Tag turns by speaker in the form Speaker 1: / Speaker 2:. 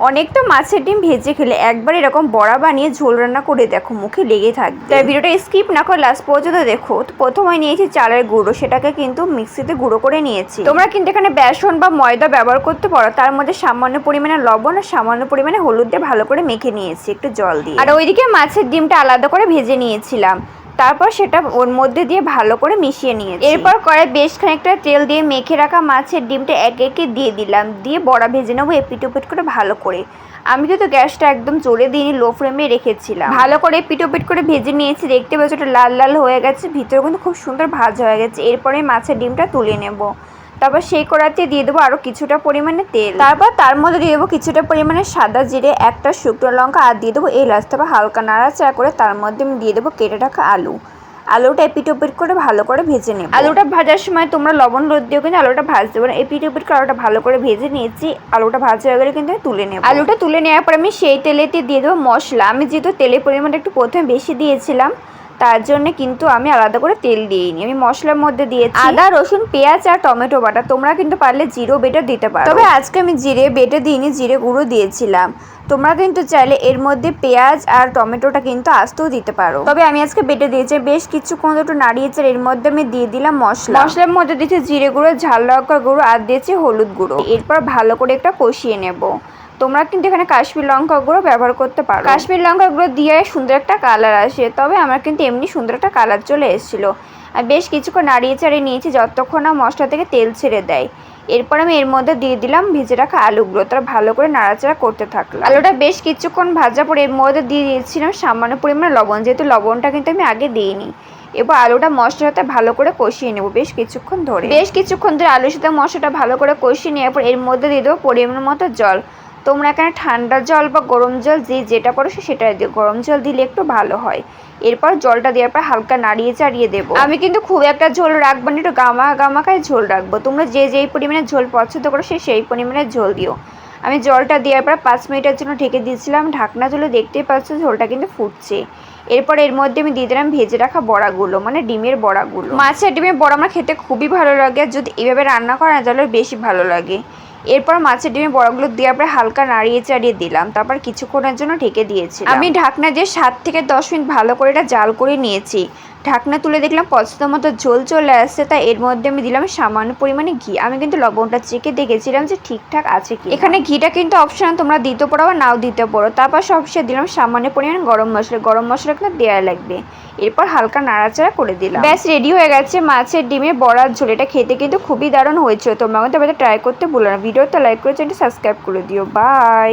Speaker 1: অনেক তো মাছের ডিম ভেজে খেলে একবার এরকম বড়া বানিয়ে ঝোল রান্না করে দেখো, মুখে লেগে থাকবে। তাই ভিডিওটা স্কিপ না করে লাস্ট পর্যন্ত দেখো। প্রথমে নিয়েছি চালের গুঁড়ো, সেটাকে কিন্তু মিক্সিতে গুঁড়ো করে নিয়েছি। তোমরা কিন্তু এখানে বেসন বা ময়দা ব্যবহার করতে পারো, তার মধ্যে সামান্য পরিমাণে লবণ আর সামান্য পরিমাণে হলুদ দিয়ে ভালো করে মেখে নিয়েছি একটু জল দিয়ে। আর ওইদিকে মাছের ডিমটা আলাদা করে ভেজে নিয়েছিলাম। তারপর সেটা ওর মধ্যে দিয়ে ভালো করে মিশিয়ে নিয়ে এরপর কড়াই বেশ খানিকটা তেল দিয়ে মেখে রাখা মাছের ডিমটা একে একে দিয়ে দিলাম দিয়ে বড়া ভেজে নেব এপিট পিট করে ভালো করে। আমি কিন্তু গ্যাসটা একদম জোরে দিইনি লো ফ্লেমে রেখেছিলাম। ভালো করে পিটোপিট করে ভেজে নিয়েছি দেখতে পাচ্ছি ওটা লাল লাল হয়ে গেছে ভিতরে কিন্তু খুব সুন্দর ভাজা হয়ে গেছে। এরপরে মাছের ডিমটা তুলে নেব। তারপর সেই কড়াতে দিয়ে দেবো আরও কিছুটা পরিমাণে তেল। তারপর তার মধ্যে দিয়ে দেবো কিছুটা পরিমাণে সাদা জিরে একটা শুকনো লঙ্কা আর দিয়ে দেবো এলাচ। তারপর হালকা নাড়াচাড়া করে তার মধ্যে আমি দিয়ে দেবো কেটে রাখা আলু। আলুটা এপিট ওপিট করে ভালো করে ভেজে নেব। আলুটা ভাজার সময় তোমরা লবণ রোদ দিও কিন্তু আলুটা ভাজতে পারো এপিট ওপিট করে আলুটা ভালো করে ভেজে নিয়েছি। আলুটা ভাজা হয়ে গেলে কিন্তু আমি তুলে নেব। আলুটা তুলে নেওয়ার পর আমি সেই তেলেতে দিয়ে দেবো মশলা। আমি যেহেতু তেলের পরিমাণটা একটু প্রথমে বেশি দিয়েছিলাম তার জন্য কিন্তু আমি আলাদা করে তেল দিইনি। আমি মশলার মধ্যে দিয়েছি আদা, রসুন, পেঁয়াজ আর টমেটো বাটা। তোমরা কিন্তু পারলে জিরো বেটে দিতে পারো। তবে আজকে আমি জিরে বেটে দিইনি, জিরে গুঁড়ো দিয়েছিলাম। তোমরা কিন্তু চাইলে এর মধ্যে পেঁয়াজ আর টমেটোটা কিন্তু আস্তেও দিতে পারো। তবে আমি আজকে বেটে দিয়েছি। বেশ কিছুক্ষণ একটু নাড়িয়েছে এর মধ্যে আমি দিয়ে দিলাম মশলা। মশলার মধ্যে দিয়েছি জিরে গুঁড়ো, ঝাল লঙ্কা গুঁড়ো আর দিয়েছি হলুদ গুঁড়ো। এরপর ভালো করে একটা কষিয়ে নেব। তোমরা কিন্তু এখানে কাশ্মীর লঙ্কা গুঁড়ো ব্যবহার করতে পারো। কাশ্মীর লঙ্কা গুঁড়ো দিয়ে সুন্দর একটা কালার আসে, তবে আমার কিন্তু এমনি সুন্দর একটা কালার চলে এসেছিল। আর বেশ কিছুক্ষণ নাড়িয়ে চাড়িয়ে নিয়েছি, যতক্ষণ না মশলা থেকে তেল ছেড়ে দেয়। এরপর আমি এর মধ্যে দিয়ে দিলাম ভেজে রাখা আলুগুলো তারা ভালো করে নাড়াচাড়া করতে থাকলাম। আলুটা বেশ কিছুক্ষণ ভাজা পরে এর মধ্যে দিয়ে দিয়েছিলাম সামান্য পরিমাণে লবণ, যেহেতু লবণটা কিন্তু আমি আগে দিইনি। এবার আলুটা মশলার সাথে ভালো করে কষিয়ে নেব বেশ কিছুক্ষণ ধরে। বেশ কিছুক্ষণ ধরে আলুর সাথে মশলাটা ভালো করে কষিয়ে নেওয়ার পর এর মধ্যে দিয়ে দেবো পরিমাণ মতো জল। তোমরা এখানে ঠান্ডা জল বা গরম জল যে যেটা করো সেটা দিও। গরম জল দিলে একটু ভালো হয়। এরপর জলটা দেওয়ার পর হালকা নাড়িয়ে চাড়িয়ে দেবো। আমি কিন্তু খুব একটা ঝোল রাখব না, একটু গামা গামাকায় ঝোল রাখব। তোমরা যে যেই পরিমাণে ঝোল পছন্দ করো সে সেই পরিমাণে ঝোল দিও। আমি জলটা দেওয়ার পর পাঁচ মিনিটের জন্য ঢেকে দিয়েছিলাম। ঢাকনা তুলে দেখতেই পাচ্ছ ঝোলটা কিন্তু ফুটছে। এরপর এর মধ্যে আমি দিয়ে দিলাম ভেজে রাখা বড়াগুলো মানে ডিমের বড়াগুলো। মাছের ডিমের বড়া আমার খেতে খুবই ভালো লাগে আর যদি এভাবে রান্না করা তাহলে বেশি ভালো লাগে। এরপর মাছের ডিমের বড়াগুলো দেওয়ার পর হালকা নাড়িয়ে চাড়িয়ে দিলাম তারপর কিছুক্ষণের জন্য ঢেকে দিয়েছি আমি ঢাকনা দিয়ে সাত থেকে দশ মিনিট ভালো করে এটা জাল করে নিয়েছি। ঢাকনা তুলে দেখলাম পছন্দ মতো ঝোল চলে আসছে তাই এর মধ্যে আমি দিলাম সামান্য পরিমাণে ঘি। আমি কিন্তু লবণটা চেকে দেখেছিলাম যে ঠিকঠাক আছে কি এখানে ঘিটা কিন্তু অপশন তোমরা দিতে পারো বা নাও দিতে পারো। তারপর সবশেষে দিলাম সামান্য পরিমাণ গরম মশলা। গরম মশলা কিন্তু দেওয়া লাগবে। এরপর হালকা নাড়াচাড়া করে দিলাম। ব্যাস রেডি হয়ে গেছে মাছের ডিমে বড়ার ঝোল। এটা খেতে কিন্তু খুবই দারুণ হয়েছে। তোমরা কিন্তু ট্রাই করতে ভুলো না। ভিডিওটা লাইক করে চ্যানেলটি সাবস্ক্রাইব করে দিও। বাই